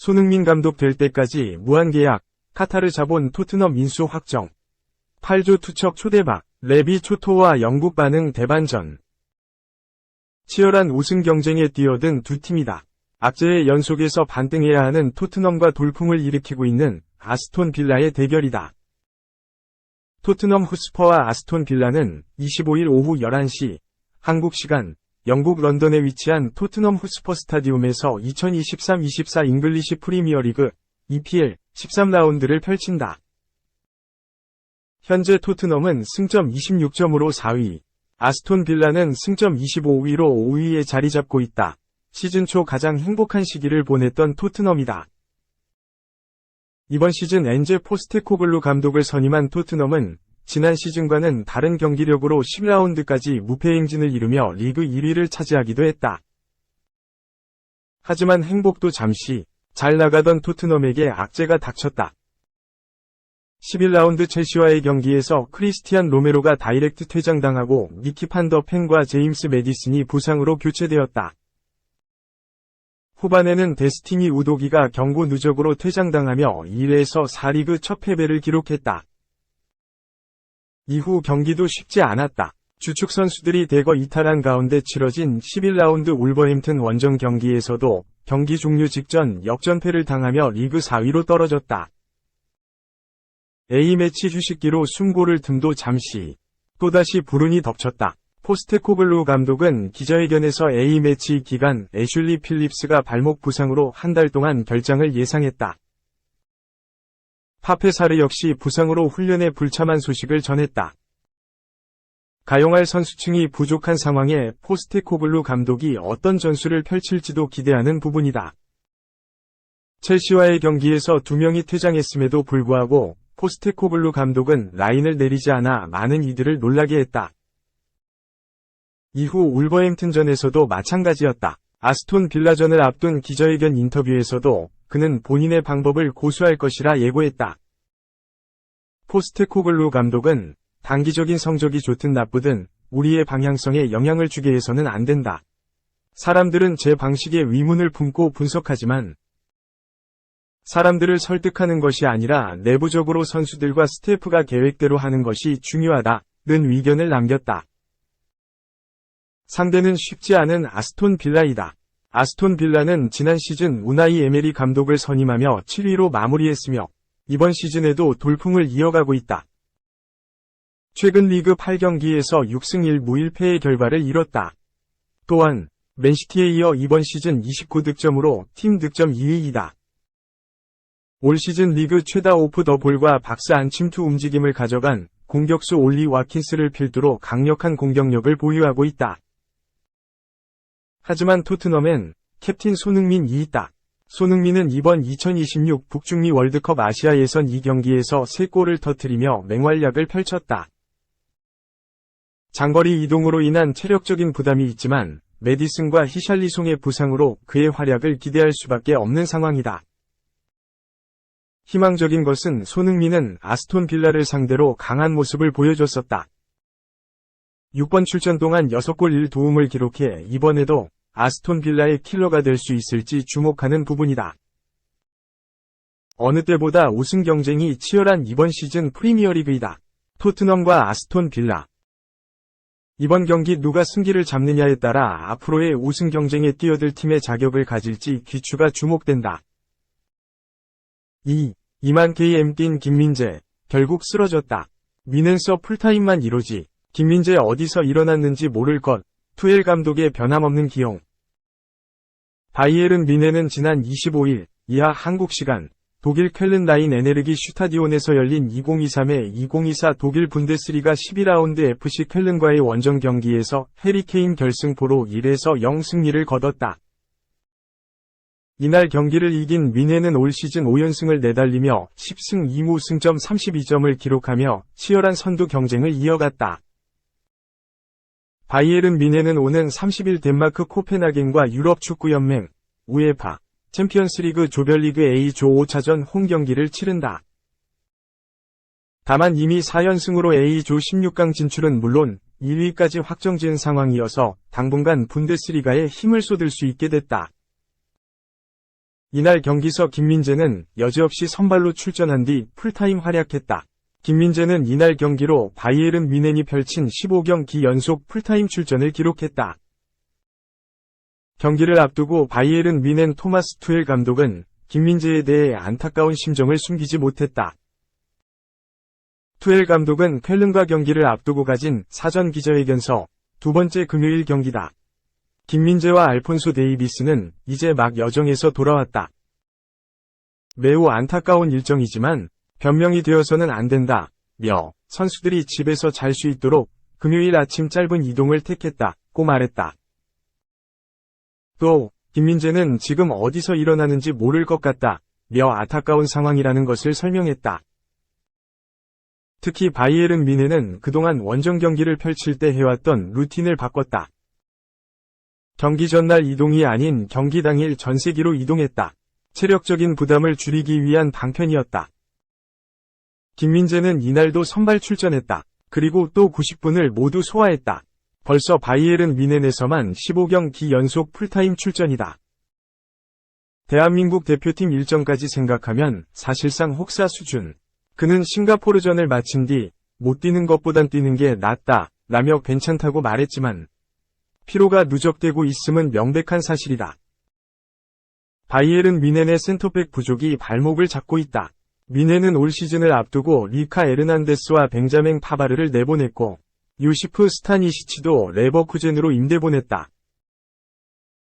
손흥민 감독 될 때까지 무한계약, 카타르 자본 토트넘 인수 확정. 8조 투척 초대박, 레비 초토와 영국 반응 대반전. 치열한 우승 경쟁에 뛰어든 두 팀이다. 악재의 연속에서 반등해야 하는 토트넘과 돌풍을 일으키고 있는 아스톤 빌라의 대결이다. 토트넘 후스퍼와 아스톤 빌라는 25일 오후 11시 한국 시간 영국 런던에 위치한 토트넘 후스퍼 스타디움에서 2023-24 잉글리시 프리미어리그 EPL 13라운드를 펼친다. 현재 토트넘은 승점 26점으로 4위, 아스톤 빌라는 승점 25위로 5위에 자리 잡고 있다. 시즌 초 가장 행복한 시기를 보냈던 토트넘이다. 이번 시즌 엔제 포스테코글루 감독을 선임한 토트넘은 지난 시즌과는 다른 경기력으로 10라운드까지 무패 행진을 이루며 리그 1위를 차지하기도 했다. 하지만 행복도 잠시 잘 나가던 토트넘에게 악재가 닥쳤다. 11라운드 첼시와의 경기에서 크리스티안 로메로가 다이렉트 퇴장당하고 니키 판더 펜과 제임스 메디슨이 부상으로 교체되었다. 후반에는 데스티니 우도기가 경고 누적으로 퇴장당하며 1에서 4리그 첫 패배를 기록했다. 이후 경기도 쉽지 않았다. 주축 선수들이 대거 이탈한 가운데 치러진 11라운드 울버햄튼 원정 경기에서도 경기 종료 직전 역전패를 당하며 리그 4위로 떨어졌다. A매치 휴식기로 숨고를 틈도 잠시 또다시 불운이 덮쳤다. 포스테코글루 감독은 기자회견에서 A매치 기간 애슐리 필립스가 발목 부상으로 한 달 동안 결장을 예상했다. 파페사르 역시 부상으로 훈련에 불참한 소식을 전했다. 가용할 선수층이 부족한 상황에 포스테코글루 감독이 어떤 전술을 펼칠지도 기대하는 부분이다. 첼시와의 경기에서 두 명이 퇴장했음에도 불구하고 포스테코글루 감독은 라인을 내리지 않아 많은 이들을 놀라게 했다. 이후 울버햄튼전에서도 마찬가지였다. 아스톤 빌라전을 앞둔 기자회견 인터뷰에서도 그는 본인의 방법을 고수할 것이라 예고했다. 포스테코글루 감독은 단기적인 성적이 좋든 나쁘든 우리의 방향성에 영향을 주게 해서는 안 된다. 사람들은 제 방식에 위문을 품고 분석하지만 사람들을 설득하는 것이 아니라 내부적으로 선수들과 스태프가 계획대로 하는 것이 중요하다는 의견을 남겼다. 상대는 쉽지 않은 아스톤 빌라이다. 아스톤 빌라는 지난 시즌 우나이 에메리 감독을 선임하며 7위로 마무리했으며 이번 시즌에도 돌풍을 이어가고 있다. 최근 리그 8경기에서 6승 1무 1패의 결과를 이뤘다. 또한 맨시티에 이어 이번 시즌 29득점으로 팀 득점 2위이다. 올 시즌 리그 최다 오프 더 볼과 박스 안 침투 움직임을 가져간 공격수 올리 와킨스를 필두로 강력한 공격력을 보유하고 있다. 하지만 토트넘엔 캡틴 손흥민이 있다. 손흥민은 이번 2026 북중미 월드컵 아시아 예선 2경기에서 3골을 터뜨리며 맹활약을 펼쳤다. 장거리 이동으로 인한 체력적인 부담이 있지만 메디슨과 히샬리송의 부상으로 그의 활약을 기대할 수밖에 없는 상황이다. 희망적인 것은 손흥민은 아스톤 빌라를 상대로 강한 모습을 보여줬었다. 6번 출전 동안 6골 1도움을 기록해 이번에도 아스톤 빌라의 킬러가 될 수 있을지 주목하는 부분이다. 어느 때보다 우승 경쟁이 치열한 이번 시즌 프리미어리그이다. 토트넘과 아스톤 빌라. 이번 경기 누가 승기를 잡느냐에 따라 앞으로의 우승 경쟁에 뛰어들 팀의 자격을 가질지 귀추가 주목된다. 2. 이만 KM 뛴 김민재, 결국 쓰러졌다. 미넨서 풀타임만 이로지. 김민재 어디서 일어났는지 모를 것. 투엘 감독의 변함없는 기용. 바이에른 미네는 지난 25일 이하 한국 시간 독일 쾰른 라인 에네르기 슈타디온에서 열린 2023의 2024 독일 분데스리가 12라운드 FC 쾰른과의 원정 경기에서 해리케인 결승포로 1에서 0 승리를 거뒀다. 이날 경기를 이긴 미네는 올 시즌 5연승을 내달리며 10승 2무 승점 32점을 기록하며 치열한 선두 경쟁을 이어갔다. 바이에른 미네는 오는 30일 덴마크 코펜하겐과 유럽축구연맹, 우에파, 챔피언스리그 조별리그 A조 5차전 홈 경기를 치른다. 다만 이미 4연승으로 A조 16강 진출은 물론 1위까지 확정지은 상황이어서 당분간 분데스리가에 힘을 쏟을 수 있게 됐다. 이날 경기서 김민재는 여지없이 선발로 출전한 뒤 풀타임 활약했다. 김민재는 이날 경기로 바이에른 미넨이 펼친 15경기 연속 풀타임 출전을 기록했다. 경기를 앞두고 바이에른 미넨 토마스 투엘 감독은 김민재에 대해 안타까운 심정을 숨기지 못했다. 투엘 감독은 쾰른과 경기를 앞두고 가진 사전 기자회견서 두 번째 금요일 경기다. 김민재와 알폰소 데이비스는 이제 막 여정에서 돌아왔다. 매우 안타까운 일정이지만 변명이 되어서는 안 된다. 며 선수들이 집에서 잘 수 있도록 금요일 아침 짧은 이동을 택했다.고 말했다. 또 김민재는 지금 어디서 일어나는지 모를 것 같다. 며 안타까운 상황이라는 것을 설명했다. 특히 바이에른 미네는 그동안 원정 경기를 펼칠 때 해왔던 루틴을 바꿨다. 경기 전날 이동이 아닌 경기 당일 전세기로 이동했다. 체력적인 부담을 줄이기 위한 방편이었다. 김민재는 이날도 선발 출전했다. 그리고 또 90분을 모두 소화했다. 벌써 바이에른 미넨에서만 15경기 연속 풀타임 출전이다. 대한민국 대표팀 일정까지 생각하면 사실상 혹사 수준. 그는 싱가포르전을 마친 뒤 못 뛰는 것보단 뛰는 게 낫다 라며 괜찮다고 말했지만 피로가 누적되고 있음은 명백한 사실이다. 바이에른 미넨의 센터백 부족이 발목을 잡고 있다. 미넨은 올 시즌을 앞두고 리카 에르난데스와 벤자맹 파바르를 내보냈고 유시프 스타니시치도 레버쿠젠으로 임대 보냈다.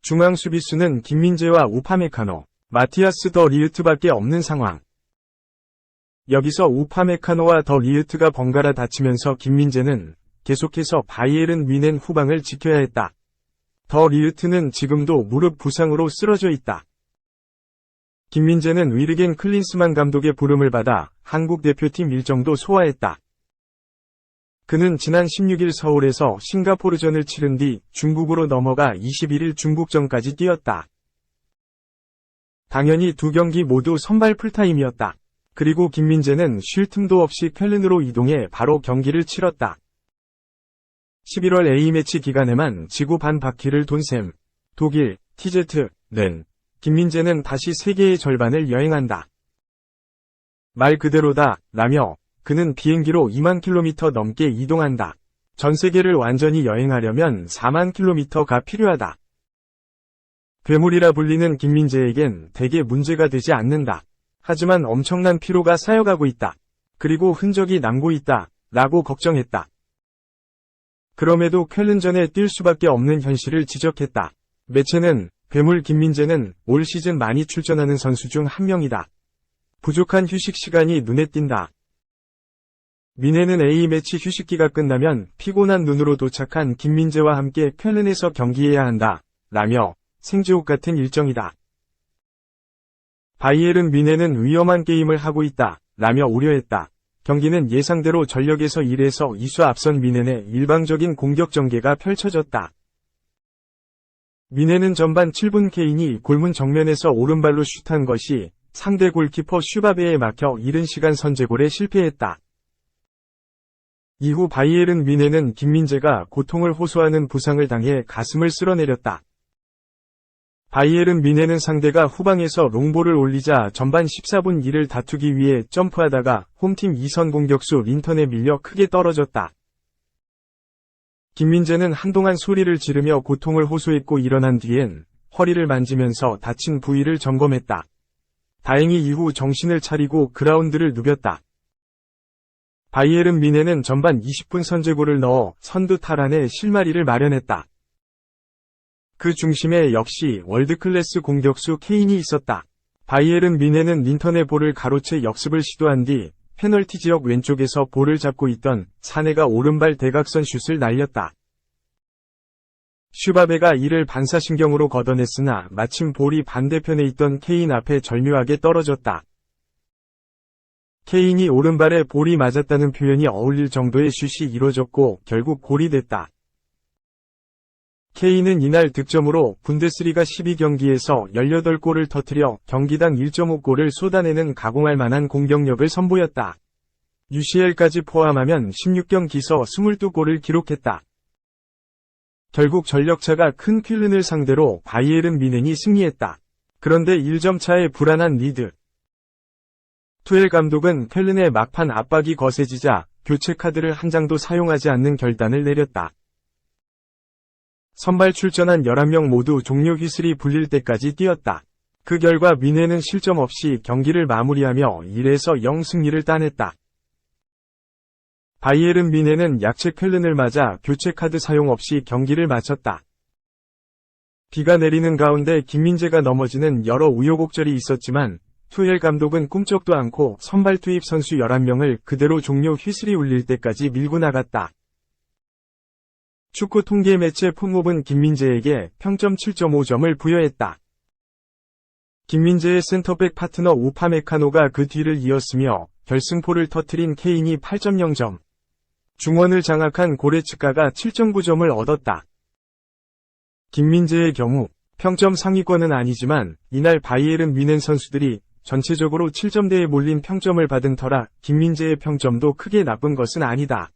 중앙 수비수는 김민재와 우파메카노, 마티아스 더 리으트밖에 없는 상황. 여기서 우파메카노와 더 리으트가 번갈아 다치면서 김민재는 계속해서 바이에른 미넨 후방을 지켜야 했다. 더 리으트는 지금도 무릎 부상으로 쓰러져 있다. 김민재는 위르겐 클린스만 감독의 부름을 받아 한국 대표팀 일정도 소화했다. 그는 지난 16일 서울에서 싱가포르전을 치른 뒤 중국으로 넘어가 21일 중국전까지 뛰었다. 당연히 두 경기 모두 선발 풀타임이었다. 그리고 김민재는 쉴 틈도 없이 켈른으로 이동해 바로 경기를 치렀다. 11월 A매치 기간에만 지구 반 바퀴를 돈 셈, 독일, TZ는 김민재는 다시 세계의 절반을 여행한다. 말 그대로다, 라며 그는 비행기로 2만 킬로미터 넘게 이동한다. 전 세계를 완전히 여행하려면 4만 킬로미터가 필요하다. 괴물이라 불리는 김민재에겐 대개 문제가 되지 않는다. 하지만 엄청난 피로가 쌓여가고 있다. 그리고 흔적이 남고 있다. 라고 걱정했다. 그럼에도 쾰른전에 뛸 수밖에 없는 현실을 지적했다. 매체는 괴물 김민재는 올 시즌 많이 출전하는 선수 중 한 명이다. 부족한 휴식 시간이 눈에 띈다. 미네는 A매치 휴식기가 끝나면 피곤한 눈으로 도착한 김민재와 함께 쾰른에서 경기해야 한다. 라며 생지옥 같은 일정이다. 바이에른 미네는 위험한 게임을 하고 있다. 라며 우려했다. 경기는 예상대로 전력에서 1에서 2수 앞선 미넨의 일방적인 공격 전개가 펼쳐졌다. 미네는 전반 7분 케인이 골문 정면에서 오른발로 슛한 것이 상대 골키퍼 슈바베에 막혀 이른 시간 선제골에 실패했다. 이후 바이에른 미네는 김민재가 고통을 호소하는 부상을 당해 가슴을 쓸어내렸다. 바이에른 미네는 상대가 후방에서 롱볼을 올리자 전반 14분 2를 다투기 위해 점프하다가 홈팀 2선 공격수 린턴에 밀려 크게 떨어졌다. 김민재는 한동안 소리를 지르며 고통을 호소했고 일어난 뒤엔 허리를 만지면서 다친 부위를 점검했다. 다행히 이후 정신을 차리고 그라운드를 누볐다. 바이에른 미네는 전반 20분 선제골을 넣어 선두 탈환에 실마리를 마련했다. 그 중심에 역시 월드클래스 공격수 케인이 있었다. 바이에른 미네는 린턴의 볼을 가로채 역습을 시도한 뒤 페널티 지역 왼쪽에서 볼을 잡고 있던 사내가 오른발 대각선 슛을 날렸다. 슈바베가 이를 반사신경으로 걷어냈으나 마침 볼이 반대편에 있던 케인 앞에 절묘하게 떨어졌다. 케인이 오른발에 볼이 맞았다는 표현이 어울릴 정도의 슛이 이뤄졌고 결국 골이 됐다. 케인은 이날 득점으로 분데스리가 12경기에서 18골을 터뜨려 경기당 1.5골을 쏟아내는 가공할 만한 공격력을 선보였다. UCL까지 포함하면 16경 기서 22골을 기록했다. 결국 전력차가 큰 퀼른을 상대로 바이에른 미넨이 승리했다. 그런데 1점 차의 불안한 리드. 투엘 감독은 퀼른의 막판 압박이 거세지자 교체 카드를 한 장도 사용하지 않는 결단을 내렸다. 선발 출전한 11명 모두 종료 휘슬이 불릴 때까지 뛰었다. 그 결과 미네는 실점 없이 경기를 마무리하며 1에서 0 승리를 따냈다. 바이에른 미네는 약체 퀼른을 맞아 교체 카드 사용 없이 경기를 마쳤다. 비가 내리는 가운데 김민재가 넘어지는 여러 우여곡절이 있었지만 투엘 감독은 꿈쩍도 않고 선발 투입 선수 11명을 그대로 종료 휘슬이 울릴 때까지 밀고 나갔다. 축구 통계 매체 폼몹은 김민재에게 평점 7.5점을 부여했다. 김민재의 센터백 파트너 우파메카노가 그 뒤를 이었으며 결승포를 터트린 케인이 8.0점. 중원을 장악한 고레츠카가 7.9점을 얻었다. 김민재의 경우 평점 상위권은 아니지만 이날 바이에른 미넨 선수들이 전체적으로 7점대에 몰린 평점을 받은 터라 김민재의 평점도 크게 나쁜 것은 아니다.